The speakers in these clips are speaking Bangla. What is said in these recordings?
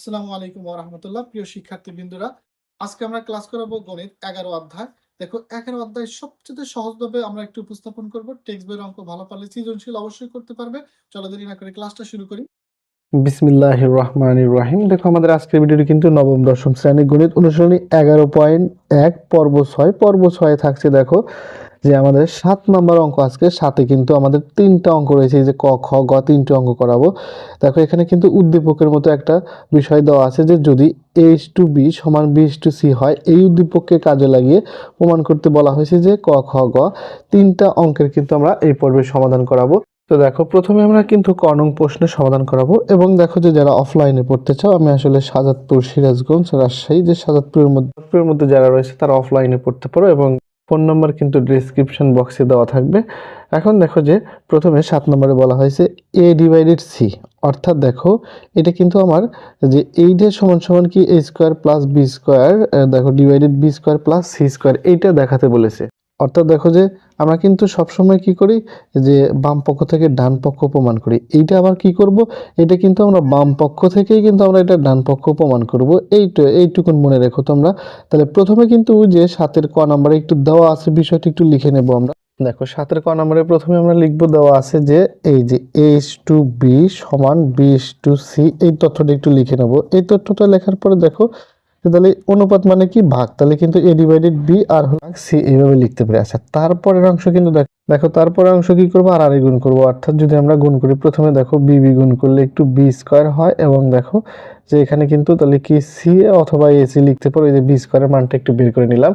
আসসালামু আলাইকুম রহমতুল্লাহ। প্রিয় শিক্ষার্থী বিন্দুরা আজকে আমরা ক্লাস করাবো গণিত এগারো অধ্যায়। দেখো, এগারো অধ্যায় সবচেয়ে সহজভাবে আমরা একটু উপস্থাপন করব। টেক্সট বইয়ের অঙ্ক ভালো পারলে সৃজনশীল অবশ্যই করতে পারবে। চলো দেরি না করে ক্লাসটা শুরু করি। বিসমিল্লাহ রহমান রাহিম। দেখো, আমাদের আজকের ভিডিওটি কিন্তু নবম, দশম শ্রেণি গণিত অনুশীলনী এগারো পয়েন্ট এক, পর্ব ছয়। পর্ব ছয়ে থাকছে, দেখো যে আমাদের সাত নম্বর অঙ্ক আজকে, সাথে কিন্তু আমাদের তিনটা অঙ্ক রয়েছে, এই যে ক, খ, গ তিনটে অঙ্ক করাবো। দেখো, এখানে কিন্তু উদ্দীপকের মতো একটা বিষয় দেওয়া আছে যে যদি এইচ টু বি সমান বিশ টু সি হয়, এই উদ্দীপককে কাজে লাগিয়ে প্রমাণ করতে বলা হয়েছে যে ক, খ, গ তিনটা অঙ্কের কিন্তু আমরা এই পর্বে সমাধান করাবো। তো দেখো, প্রথমে আমরা কিন্তু ক নং প্রশ্নের সমাধান করাবো এবং দেখো যে যারা অফলাইনে পড়তে চাও, আমি আসলে সাজাদপুর সিরাজগঞ্জ রাজশাহী, যে সাজাদপুরের মধ্যে মধ্যে যারা রয়েছে তারা অফলাইনে পড়তে পারো এবং ফোন নম্বর কিন্তু ডিসক্রিপশন বক্সে দেওয়া থাকবে। এখন দেখো যে প্রথমে সাত নম্বরে বলা হয়েছে এ ডিভাইডেড সি অর্থাৎ দেখো, এটা কিন্তু আমার যে এইটের সমান সমান কি A square plus B square দেখো divided B square plus C square এইটা দেখাতে বলেছে। অর্থাৎ দেখো যে আমরা কিন্তু সবসময় কি করি? যে বাম পক্ষ থেকে ডান পক্ষ প্রমাণ করি। এইটা আবার কি করব? এটা কিন্তু আমরা বাম পক্ষ থেকেই কিন্তু আমরা এটা ডান পক্ষ প্রমাণ করব। এইটা, এইটুকুন মনে রেখো তোমরা। তাহলে প্রথমে কিন্তু যে সাতের ক নাম্বারে একটু দেওয়া আছে, বিষয়টি একটু লিখে নেব আমরা। দেখো, সাতের ক নাম্বারে প্রথমে আমরা লিখব, দেওয়া আছে যে এই যে এইচ টু বি সমান বিশ টু সি, এই তথ্যটা একটু লিখে নেব। এই তথ্যটা লেখার পরে দেখো তাহলে অনুপাত মানে কি? ভাগ। তাহলে কিন্তু এ ডিভাইডেড বি আর হলো সি এইভাবে লিখতে পারি। আচ্ছা তারপরের অংশ কিন্তু দেখো দেখো তারপরের অংশ কি করব? আর আর গুণ করব। অর্থাৎ যদি আমরা গুণ করি, প্রথমে দেখো বি বি গুণ করলে একটু বি স্কোয়ার হয় এবং দেখো যে এখানে কিন্তু তাহলে কি সি অথবা এসি লিখতে পারো। এই যে বি স্কোয়ারের মানটা একটু বের করে নিলাম।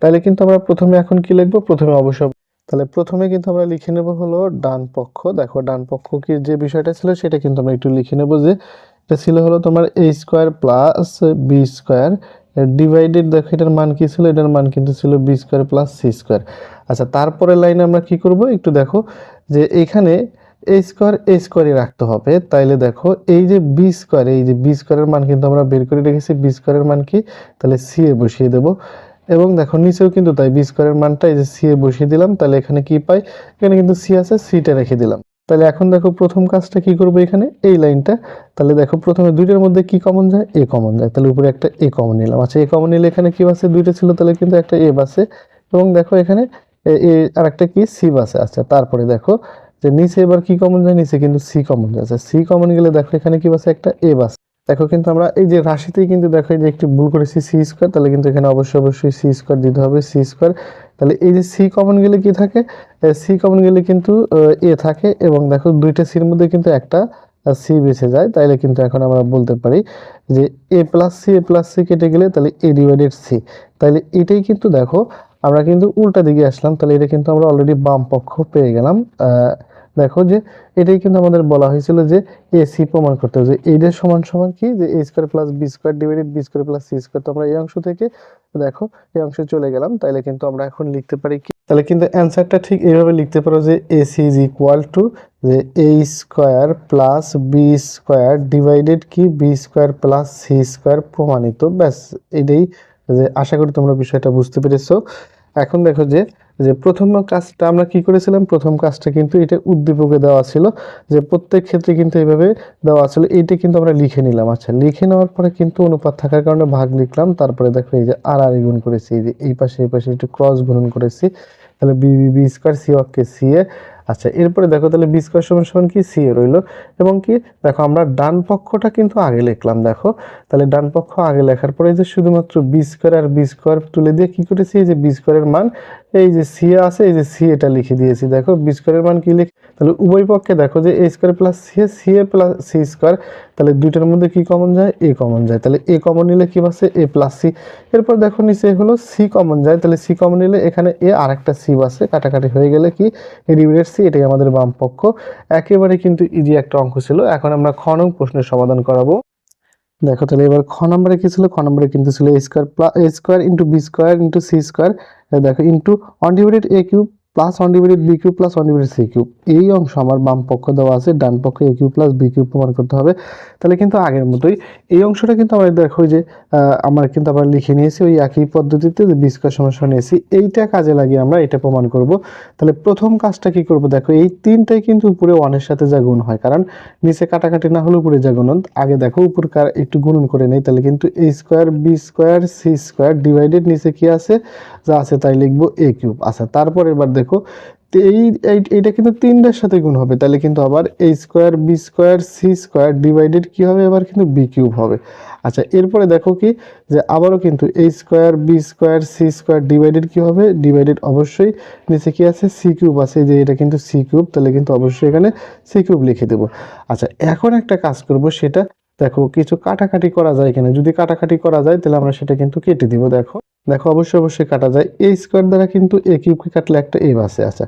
তাহলে কিন্তু আমরা প্রথমে এখন কি লিখব? প্রথমে অবশ্য তাহলে প্রথমে কিন্তু আমরা লিখে নেব হলো ডান পক্ষ। দেখো, ডান পক্ষ কি যে বিষয়টা ছিল সেটা কিন্তু আমরা একটু লিখে নেব যে এটা ছিল হলো তোমার A square plus B square divided দেখো এটার মান কি ছিল? এটার মান কিন্তু ছিল B square plus C square আচ্ছা তারপরে লাইনে আমরা কি করব? একটু দেখো যে এখানে এ স্কোয়ার এ স্কোয়ারই রাখতে হবে। তাইলে দেখো এই যে বি স্কোয়ার এই যে বি স্কোয়ারের মান কিন্তু আমরা বের করে রেখেছি। বি স্কোয়ারের মান কি? তাহলে সি এ বসিয়ে দেবো। এবং দেখো নিচেও কিন্তু তাই বি স্কোয়ারের মানটা এই যে সি এ বসিয়ে দিলাম। তাহলে এখানে কি পাই? এখানে কিন্তু সি আছে সিটা রেখে দিলাম। তাহলে এখন দেখো প্রথম কাজটা কি করব এখানে? এই লাইনটা। তাহলে দেখো প্রথমে দুইটার মধ্যে কি কমন যায়? এ কমন যায়। তাহলে উপরে একটা এ কমন নিলাম। আচ্ছা এ কমন নিলে এখানে কি বাসে? দুইটা ছিল, তাহলে কিন্তু একটা এ বাসে। এবং দেখো এখানে এ আর একটা কি? সি বাসে। আচ্ছা তারপরে দেখো যে নিচে এবার কি কমন যায়? নিচে কিন্তু সি কমন যায়। আচ্ছা সি কমন গেলে দেখো এখানে কি বাসে? একটা এ বাস। দেখো কিন্তু আমরা, এই যে রাশিতেই কিন্তু দেখো যে একটু ভুল করেছি সি স্কোয়ার তাহলে কিন্তু এখানে অবশ্যই অবশ্যই সি স্কোয়ার দিতে হবে সি স্কোয়ার তাহলে এই যে সি কমন গেলে কি থাকে? সি কমন গেলে কিন্তু, এ থাকে এবং দেখো দুইটা সির মধ্যে কিন্তু একটা সি বেঁচে যায়। তাইলে কিন্তু এখন আমরা বলতে পারি যে A plus C A plus C কেটে গেলে তাহলে এ ডিভাইডেড সি তাহলে এটাই কিন্তু দেখো, আমরা কিন্তু উল্টা দিকে আসলাম, তাহলে এটা কিন্তু আমরা অলরেডি বাম পক্ষ পেয়ে গেলাম দেখো যে এটাই কিন্তু আমাদের বলা হয়েছিল যে এ সি প্রমাণ করতে হবে। যে সমান সমান কি? যে A square plus B square divided B square plus C square. তো আমরা এই অংশ থেকে দেখো, এই অংশে চলে গেলাম। তাহলে কিন্তু আমরা এখন লিখতে পারি কি? তাহলে কিন্তু অ্যান্সারটা ঠিক এইভাবে লিখতে পারো যে A C is equal to যে A square plus B square divided কি? B square plus C square প্রমাণিত। ব্যাস, এটাই যে আশা করি তোমরা বিষয়টা বুঝতে পেরেছ। এখন দেখো যে যে প্রথম কাজটা আমরা কি করেছিলাম? প্রথম কাজটা কিন্তু এটা উদ্দীপকে দেওয়া ছিল যে প্রত্যেক ক্ষেত্রে কিন্তু এইভাবে দেওয়া ছিল। এইটা কিন্তু আমরা লিখে নিলাম। আচ্ছা লিখে নেওয়ার পরে কিন্তু অনুপাত থাকার কারণে ভাগ লিখলাম। তারপরে দেখো এই যে আর আর গুণ করেছি, এই যে এই পাশে এই পাশে একটু ক্রস গুণন করেছি। তাহলে B B square C okay C A আচ্ছা এরপরে দেখো তাহলে বি স্কোয়ার সমান সমান কি? সি এ রইল। এবং কি? দেখো আমরা ডান পক্ষটা কিন্তু আগে লিখলাম, দেখো। তাহলে ডান পক্ষ আগে লেখার পরে যে শুধুমাত্র বি স্কোয়ার আর বি স্কোয়ার তুলে দিয়ে কি করেছি? এই যে বি স্কোয়ারের মান, এই যে সি আছে, এই যে সি এটা লিখে দিয়েছি। দেখো বি স্কোয়ারের মান কি লিখ? তাহলে উভয় পক্ষে দেখো যে A square plus C A C A plus C square তাহলে দুইটার মধ্যে কি কমন যায়? এ কমন যায়। তাহলে এ কমন নিলে কি পাচ্ছে এ প্লাস সি এরপর দেখো নিচে হলো সি কমন যায়। তাহলে সি কমন নিলে এখানে এ আর একটা সি বাসে। কাটাকাটি হয়ে গেলে কি? এ সি এটাই আমাদের বাম পক্ষ। একেবারে কিন্তু ইজি একটা অঙ্ক ছিল। এখন আমরা খ নং প্রশ্নের সমাধান করাবো। দেখো তাহলে এবার খ নম্বরে কি ছিল? খ নম্বরে কিন্তু ছিল square plus square into B square into C square দেখো into one divided A cube plus one divided B cube plus one divided C cube এই অংশ আমার বাম পক্ষ দেওয়া আছে, ডান পক্ষে A cube plus B cube প্রমাণ করতে হবে। তাহলে কিন্তু আগের মতোই এই অংশটা কিন্তু আমরা দেখো যে আমরা কিন্তু আবার লিখে নিয়েছি ওই একই পদ্ধতিতে যে স্কোয়ার সমস্যা নিয়েছি এইটা কাজে লাগিয়ে আমরা এটা প্রমাণ করব। তাহলে প্রথম কাজটা কি করব? দেখো, এই তিনটাই কিন্তু উপরে ওয়ানের সাথে যা গুণ হয়, কারণ নিচে কাটাকাটি না হলে উপরে যা গুণন আগে দেখো উপর কার- একটু গুণন করে নেই, তাহলে কিন্তু A square B square C square divided নিচে কি আছে? যা আছে তাই লিখব এ কিউব আচ্ছা তারপর এবার দেখো এই- এইটা কিন্তু তিনটার সাথে গুণ হবে, তাহলে কিন্তু আবার A square B square C square divided কি হবে? এবার কিন্তু বি কিউব হবে। আচ্ছা এরপরে দেখো কি, যে আবারও কিন্তু A square B square C square divided কি হবে? ডিভাইডেড অবশ্যই নিচে কি আছে? সি কিউব আছে। যে এটা কিন্তু সি কিউব তাহলে কিন্তু অবশ্যই এখানে সি কিউব লিখে দেবো। আচ্ছা এখন একটা কাজ করব, সেটা দেখো, কিছু কাটাকাটি করা যায় কিনা। যদি কাটাকাটি করা যায়, তাহলে আমরা সেটা কিন্তু কেটে দিব, দেখো। দেখো, অবশ্যই অবশ্যই কাটা যায়। এ স্কোয়ার দ্বারা কিন্তু এ কিউবকে কাটলে একটা এ বাসে আচ্ছা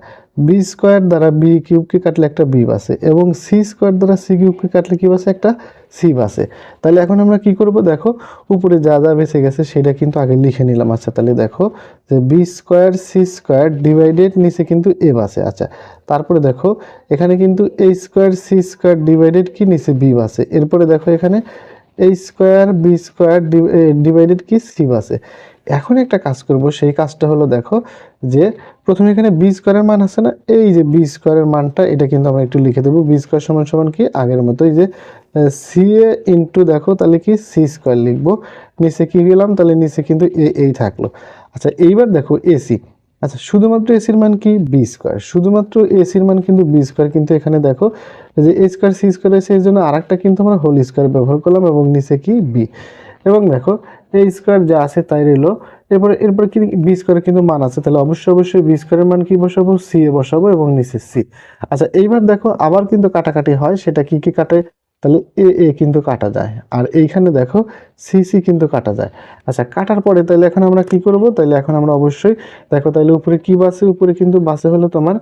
বি স্কোয়ার দ্বারা বি কিউবকে কাটলে একটা বি বাসে এবং সি স্কোয়ার দ্বারা সি কিউবকে কাটলে কি বাসে একটা সি বাসে তাহলে এখন আমরা কি করব? দেখো, উপরে যা যা বেঁচে গেছে সেটা কিন্তু আগে লিখে নিলাম। আচ্ছা তাহলে দেখো যে B square C square divided নিচে কিন্তু এ বাসে আচ্ছা তারপরে দেখো, এখানে কিন্তু A square C square divided কি? নিচে বি বাসে এরপরে দেখো এখানে A square B square divided কি? সি বাসে এখন একটা কাজ করব, সেই কাজটা হলো দেখো যে প্রথমে এখানে বি স্কোয়ারের মান আছে না? এই যে বি স্কোয়ারের মানটা, এটা কিন্তু আমরা একটু লিখে দেবো। বি স্কোয়ার সমান সমান কি? আগের মতো এই যে সি এ ইন্টু দেখো, তাহলে কি? সি স্কোয়ার লিখব। নিচে কি গেলাম? তাহলে নিচে কিন্তু এ, এই থাকল। আচ্ছা এইবার দেখো এসি আচ্ছা শুধুমাত্র এসির মান কি? বি স্কোয়ার শুধুমাত্র এসির মান কিন্তু বি স্কোয়ার কিন্তু এখানে দেখো যে এ স্কোয়ার সি স্কোয়ার এসে এই জন্য আরেকটা কিন্তু আমরা হোল স্কোয়ার ব্যবহার করলাম এবং নিচে কি? বি এবং দেখো এ স্কোয়ার যা আছে তাই রইল। এরপরে এরপরে কি বি স্কোয়ারের কিন্তু মান আছে, তাহলে অবশ্যই অবশ্যই বি স্কোয়ারের মান কি বসাবো? সি এ বসাবো এবং নিচে সি আচ্ছা এইবার দেখো, আবার কিন্তু কাটাকাটি হয়, সেটা কি কি কাটে? তাহলে এ এ কিন্তু কাটা যায়, আর এইখানে দেখো সি সি কিন্তু কাটা যায়। আচ্ছা কাটার পরে তাহলে এখন আমরা কি করব? তাহলে এখন আমরা অবশ্যই, দেখো, তাহলে উপরে কি বাসে? উপরে কিন্তু বাসে হলো তোমার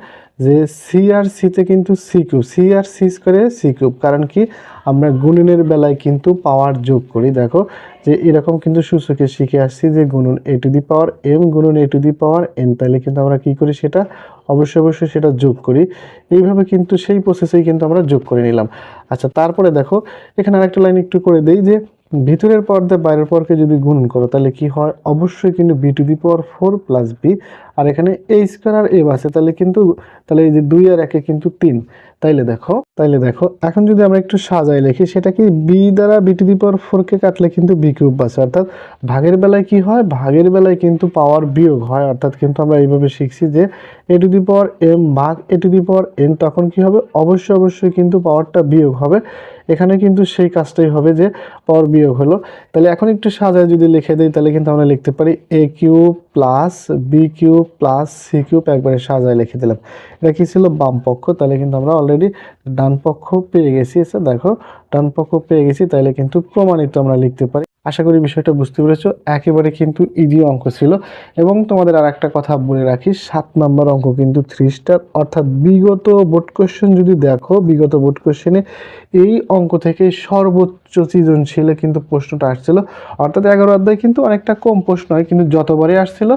যে সি আর সিতে কিন্তু সি কিউব সি আর সি স্কোয়ারে সি কিউব কারণ কি? আমরা গুণনের বেলায় কিন্তু পাওয়ার যোগ করি। দেখো যে এরকম কিন্তু সূচকে শিখে আসছি যে গুণন এ টু দি পাওয়ার এম গুণন এ টু দি পাওয়ার এন তাহলে কিন্তু আমরা কি করি সেটা? অবশ্যই অবশ্যই সেটা যোগ করি। এইভাবে কিন্তু সেই প্রসেসেই কিন্তু আমরা যোগ করে নিলাম। আচ্ছা তারপরে দেখো, এখানে আরেকটা লাইন একটু করে দেই যে ভিতরের পর্দা বাইরের পরকে যদি গুণ করো, তাহলে কি হয়? অবশ্যই কিন্তু B to the power four plus B আর এখানে এ স্কোয়ার আর এ আছে, তাহলে কিন্তু, তাহলে এই যে দুই আর একে কিন্তু তিন। তাইলে দেখো তাইলে দেখো, এখন যদি আমরা একটু সাজায় লিখি, সেটা কি বি দ্বারা বি টু দি পাওয়ার ফোরকে কাটলে কিন্তু বি কিউব বাসে অর্থাৎ ভাগের বেলায় কি হয়? ভাগের বেলায় কিন্তু পাওয়ার বিয়োগ হয়। অর্থাৎ কিন্তু আমরা এইভাবে শিখছি যে এ টু দি পাওয়ার এম ভাগ এ টু দি পাওয়ার এন তখন কি হবে? অবশ্যই অবশ্যই কিন্তু পাওয়ারটা বিয়োগ হবে। এখানে কিন্তু সেই কাজটাই হবে যে পর বিয়োগ হলো। তাহলে এখন একটু সাজায় যদি লিখে দিই, তাহলে কিন্তু আমরা লিখতে পারি A cube plus B cube plus C cube একবারে সাজায় লিখে দিলাম। এটা কি ছিল? বাম পক্ষ। তাহলে কিন্তু আমরা অলরেডি ডান পক্ষ পেয়ে গেছি। আচ্ছা দেখো, ডান পক্ষ পেয়ে গেছি, তাহলে কিন্তু প্রমাণিত আমরা লিখতে পারি। আশা করি বিষয়টা বুঝতে পেরেছ। একেবারে কিন্তু ইজি অঙ্ক ছিল। এবং তোমাদের আর একটা কথা বলে রাখি, সাত নম্বর অঙ্ক কিন্তু থ্রি স্টার অর্থাৎ বিগত বোর্ড কোশ্চেন যদি দেখো, বিগত বোর্ড কোশ্চেনে এই অঙ্ক থেকে সর্বোচ্চ সৃজনশীলে কিন্তু প্রশ্নটা আসছিল। অর্থাৎ এগারো অধ্যায় কিন্তু অনেকটা কম প্রশ্ন হয়, কিন্তু যতবারই আসছিল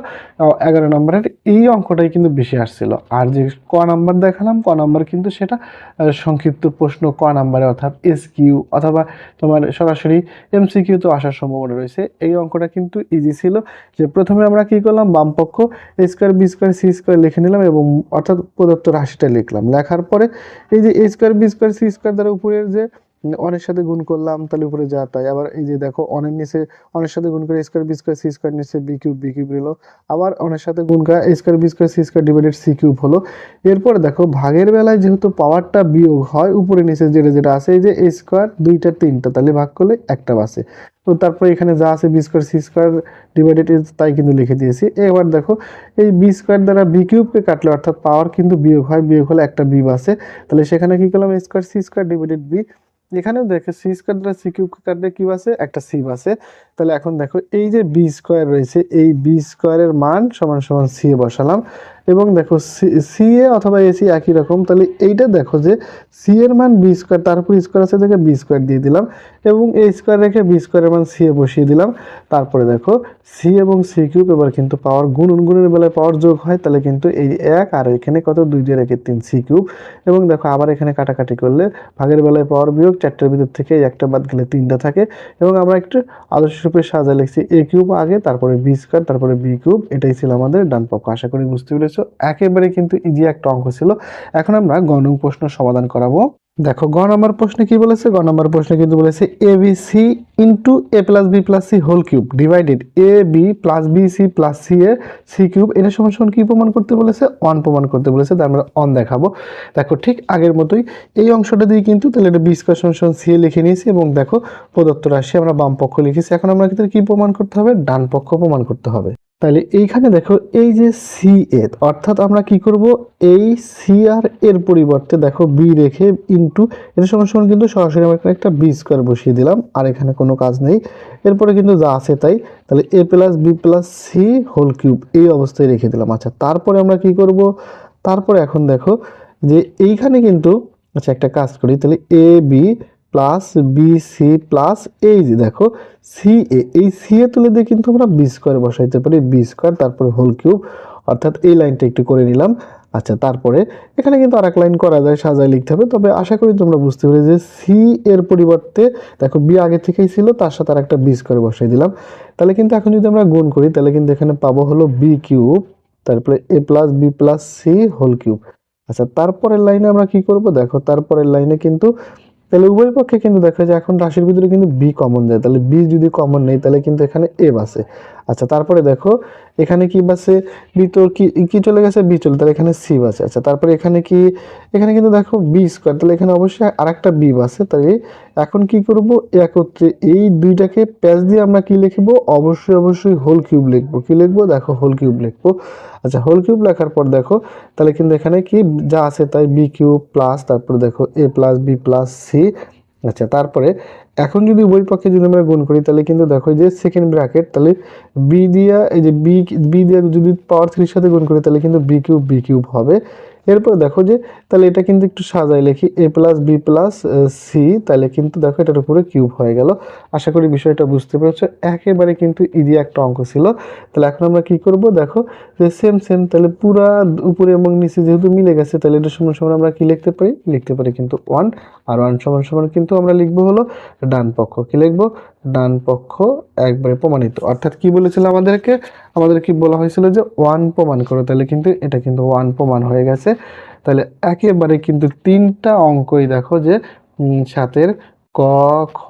এগারো নম্বরের এই অঙ্কটাই কিন্তু বেশি আসছিল। আর যে ক নাম্বার দেখালাম, ক নাম্বার কিন্তু সেটা সংক্ষিপ্ত প্রশ্ন ক নাম্বারে, অর্থাৎ এস কিউ অথবা তোমার সরাসরি এমসিকিউ তো আসার সম্ভাবনা রয়েছে। এই অঙ্কটা কিন্তু ইজি ছিল যে প্রথমে আমরা কি করলাম, বামপক্ষ A square B square C square লিখে নিলাম এবং অর্থাৎ প্রদত্ত রাশিটা লিখলাম। লেখার পরে এই যে A square B square C square দ্বারা উপরের যে অনের সাথে গুণ করলাম, তাহলে উপরে যা তাই। আবার এই যে দেখো অনের নিচে অনের সাথে গুণ করে square B square C square নিচে বি কিউব বি কিউব হলো আবার অনের সাথে গুণ করা square B square C square divided C cube হলো। এরপর দেখো, ভাগের বেলায় যেহেতু পাওয়ারটা বিয়োগ হয়, উপরে নিচে যেটা যেটা আছে, এই যে এ স্কোয়ার দুইটা, তিনটা, তাহলে ভাগ করলে একটা বাসে তো তারপরে এখানে যা আছে B square C square divided তাই কিন্তু লিখে দিয়েছি। এবার দেখো, এই বি স্কোয়ার দ্বারা বি কিউবকে কাটলে অর্থাৎ পাওয়ার কিন্তু বিয়োগ হয়, বিয়োগ হলে একটা বি বাসে তাহলে সেখানে কি করলাম? Square C square divided B এখানেও দেখে সি স্কোয়ার সি কিউব কাটলে কিউ আছে, একটা সি আছে। তাহলে এখন দেখো এই যে বি স্কোয়ার রয়েছে, এই বি স্কোয়ারের মান সমান সমান সি বসালাম। এবং দেখো সি এ অথবা এসি একই রকম, তাহলে এইটা দেখো যে সি এর মান বি স্কোয়ার তার উপর স্কোয়ার আছে দেখে বি স্কোয়ার দিয়ে দিলাম এবং এই স্কোয়ার রেখে বি স্কোয়ারের মান সি এ বসিয়ে দিলাম। তারপরে দেখো সি এবং সি কিউব এবার কিন্তু পাওয়ার গুণন গুণের বেলায় পাওয়ার যোগ হয়, তাহলে কিন্তু এই এক আর এখানে কত? দুই দিয়ে রেখে তিন সি কিউব এবং দেখো আবার এখানে কাটাকাটি করলে ভাগের বেলায় পাওয়ার বিয়োগ চারটার ভিতর থেকে একটা বাদ গেলে তিনটা থাকে। এবং আমরা একটু আদর্শ রূপে সাজা লিখছি এ কিউব আগে, তারপরে বি স্কোয়ার তারপরে বি কিউব এটাই ছিল আমাদের ডান পক্ষ। আশা করি বুঝতে পেরেছ। একেবারে কিন্তু ইজি একটা অঙ্ক ছিল। এখন আমরা গ নং প্রশ্ন সমাধান করাবো। দেখো, গ নম্বর প্রশ্নে কি বলেছে? গ নম্বর প্রশ্নে কিন্তু বলেছে A B C into A plus B plus C whole cube divided A B plus B C plus C A C cube এটা সমান সমান কি প্রমাণ করতে বলেছে? ওয়ান প্রমাণ করতে বলেছে তাই আমরা অন দেখাবো। দেখো, ঠিক আগের মতোই এই অংশটা দিয়ে কিন্তু তাহলে এটা বি স্কোয়ার সমান সমান সি এ লিখে নিয়েছি এবং দেখো প্রদত্ত রাশি আমরা বাম পক্ষ লিখেছি। এখন আমরা কিন্তু কি প্রমাণ করতে হবে? ডান পক্ষ প্রমাণ করতে হবে। তাহলে এইখানে দেখো এই যে সি এ অর্থাৎ আমরা কি করব? এই সি আর এর পরিবর্তে দেখো বি রেখে ইনটু এর সমান সমান কিন্তু সরাসরি আমরা এখানে একটা বি স্কোয়ার বসিয়ে দিলাম, আর এখানে কোনো কাজ নেই। এরপরে কিন্তু যা আছে তাই, তাহলে A plus B plus C whole cube এই অবস্থায় রেখে দিলাম। আচ্ছা তারপরে আমরা কি করব? তারপরে এখন দেখো যে এইখানে কিন্তু আচ্ছা একটা কাজ করি, তাহলে A B plus B C plus এই যে দেখো সি এ এই সি এ তুলে দিয়ে কিন্তু আমরা বি স্কোয়ার বসাইতে পারি বি স্কোয়ার তারপরে হোল কিউব অর্থাৎ এই লাইনটা একটু করে নিলাম। আচ্ছা তারপরে এখানে কিন্তু আর লাইন করা যায়, সাজায় লিখতে হবে। তবে আশা করি তোমরা বুঝতে পেরে যে সি এর পরিবর্তে, দেখো বি আগে থেকেই ছিল, তার সাথে আর একটা বি স্কোয়ার বসাই দিলাম। তাহলে কিন্তু এখন যদি আমরা গুণ করি, তাহলে কিন্তু এখানে পাবো হলো বি কিউব তারপরে A plus B plus C whole cube আচ্ছা তারপরের লাইনে আমরা কি করব? দেখো, তারপরের লাইনে কিন্তু তাহলে উভয় পক্ষে কিন্তু দেখা যায় এখন রাশির ভিতরে কিন্তু বি কমন যায় তাহলে বি যদি কমন নেই, তাহলে কিন্তু এখানে এ বাসে আচ্ছা তারপরে দেখো, এখানে কি বাসে বি তোর কি কি চলে গেছে? বি চলে, তাহলে এখানে সি বাসে আচ্ছা তারপরে এখানে কি, এখানে কিন্তু দেখো বি স্কোয়ার তাহলে এখানে অবশ্যই আরেকটা বি বাসে তাই এখন কি করব? একত্রে এই দুইটাকে প্যাচ দিয়ে আমরা কি লিখব? অবশ্যই অবশ্যই হোল কিউব লিখব। কি লিখব? দেখো হোল কিউব লিখব। আচ্ছা হোল কিউব লেখার পর দেখো, তাহলে কিন্তু এখানে কি যা আছে তাই বি কিউব প্লাস তারপরে দেখো A plus B plus C আচ্ছা তারপরে এখন যদি উভয় পক্ষে যদি আমরা গুণ করি, তাহলে কিন্তু দেখো যে সেকেন্ড ব্র্যাকেট তাহলে বি দিয়া, এই যে বি বি দিয়া যদি পাওয়ার থ্রির সাথে গুণ করি, তাহলে কিন্তু বি কিউব বি কিউব হবে। এরপর দেখো যে, তাহলে এটা কিন্তু একটু সাজাই লিখি A plus B plus C তাহলে কিন্তু দেখো এটার উপরে কিউব হয়ে গেল। আশা করি বিষয়টা বুঝতে পেরেছ। একেবারে কিন্তু ইজি একটা অঙ্ক ছিল। তাহলে এখন আমরা কি করব? দেখো, যে সেম সেম তাহলে পুরা উপরে এবং নিচে যেহেতু মিলে গেছে, তাহলে এটা সমান সমান আমরা কি লিখতে পারি? লিখতে পারি কিন্তু ওয়ান আর ওয়ান সমান সমান কিন্তু আমরা লিখব হলো ডান পক্ষ। কি লিখব? ডান পক্ষ একবারে প্রমাণিত। অর্থাৎ কি বলেছিল আমাদেরকে? আমাদের কি বলা হয়েছিল যে ওয়ান প্রমাণ করো, তাহলে কিন্তু এটা কিন্তু ওয়ান প্রমাণ হয়ে গেছে। তাহলে একেবারে কিন্তু তিনটা অঙ্কই দেখো যে সাতের ক, খ,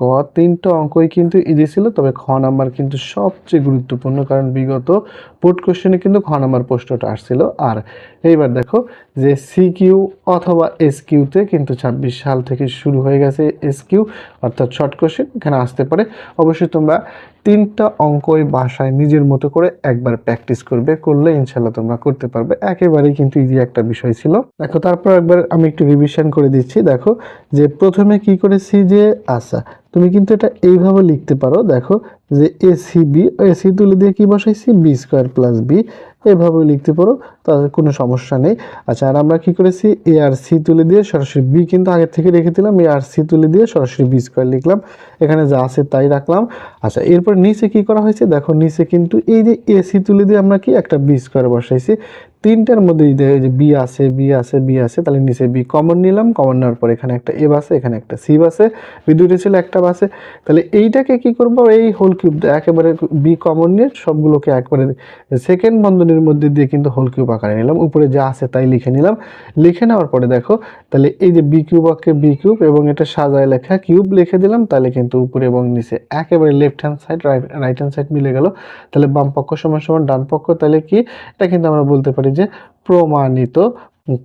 গ তিনটা অঙ্কই কিন্তু ইজি ছিল, তবে খ নাম্বার কিন্তু সবচেয়ে গুরুত্বপূর্ণ, কারণ বিগত পোর্ট কোশ্চেনে কিন্তু খ নাম্বার প্রশ্নটা আসছিল। আর এইবার দেখো যে সি কিউ অথবা এস কিউতে কিন্তু ছাব্বিশ সাল থেকে শুরু হয়ে গেছে এস কিউ অর্থাৎ শর্ট কোশ্চেন এখানে আসতে পারে। অবশ্যই তোমরা তিনটা অঙ্কই বাসায় নিজের মতো করে একবার প্র্যাকটিস করবে, করলে ইনশাল্লাহ তোমরা করতে পারবে। একেবারেই কিন্তু ইজি একটা বিষয় ছিল। দেখো, তারপর একবার আমি একটু রিভিশন করে দিচ্ছি। দেখো, যে প্রথমে কি করেছি যে আচ্ছা তুমি কিন্তু এটা এইভাবে লিখতে পারো, দেখো, যে এসি বি এ সি তুলে দিয়ে কি বসাইছি? বি স্কোয়ার প্লাস বি এভাবে লিখতে পারো তাদের কোনো সমস্যা নেই। আচ্ছা আর আমরা কি করেছি? এ আর সি তুলে দিয়ে সরাসরি বি কিন্তু আগে থেকে রেখে দিলাম এ আর সি তুলে দিয়ে সরাসরি বি স্কোয়ার লিখলাম, এখানে যা আছে তাই রাখলাম। আচ্ছা এরপর নিচে কি করা হয়েছে? দেখো, নিচে কিন্তু এই যে এসি তুলে দিয়ে আমরা কি একটা বি স্কোয়ার বসাইছি তিনটার মধ্যে যদি যে বি আছে বি আছে বি আছে তাহলে নিচে বি কমন নিলাম। কমন নেওয়ার পর এখানে একটা এ বাসে, এখানে একটা সি বাসে। বি দুইটা ছিল একটা বাসে। তাহলে এইটাকে কি করব? এই হোল কিউব একেবারে বি কমন নিয়ে সবগুলোকে একবারে সেকেন্ড বন্ধনীর মধ্যে দিয়ে কিন্তু হোল কিউব আকারে নিলাম। উপরে যা আছে তাই লিখে নিলাম। লিখে নেওয়ার পরে দেখো, তাহলে এই যে বি কিউব অক্ষে বি কিউব এবং এটা সাজায় লেখা কিউব লিখে দিলাম। তাহলে কিন্তু উপরে এবং নিচে একেবারে left hand side right right hand side মিলে গেল। তাহলে বাম পক্ষ সমান সমান ডান পক্ষ। তাহলে কি? এটা কিন্তু আমরা বলতে পারি যে প্রমাণিত,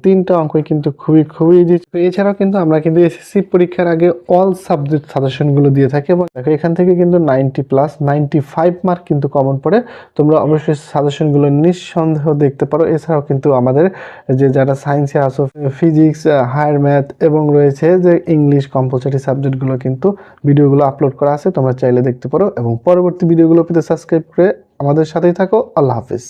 তিনটা অঙ্কই কিন্তু খুবই খুবই ইজি এছাড়াও কিন্তু আমরা কিন্তু এসএসসি পরীক্ষার আগে অল সাবজেক্ট সাজেশনগুলো দিয়ে থাকি এবং দেখো এখান থেকে কিন্তু ninety plus ninety five mark কিন্তু কমন পড়ে। তোমরা অবশ্যই সাজেশনগুলো নিঃসন্দেহ দেখতে পারো। এছাড়াও কিন্তু আমাদের যে যারা সায়েন্সে আসো ফিজিক্স হায়ার ম্যাথ এবং রয়েছে যে ইংলিশ কম্পালসারি সাবজেক্টগুলো কিন্তু ভিডিওগুলো আপলোড করা আছে, তোমরা চাইলে দেখতে পারো। এবং পরবর্তী ভিডিওগুলো পেতে সাবস্ক্রাইব করে আমাদের সাথেই থাকো। আল্লাহ হাফিজ।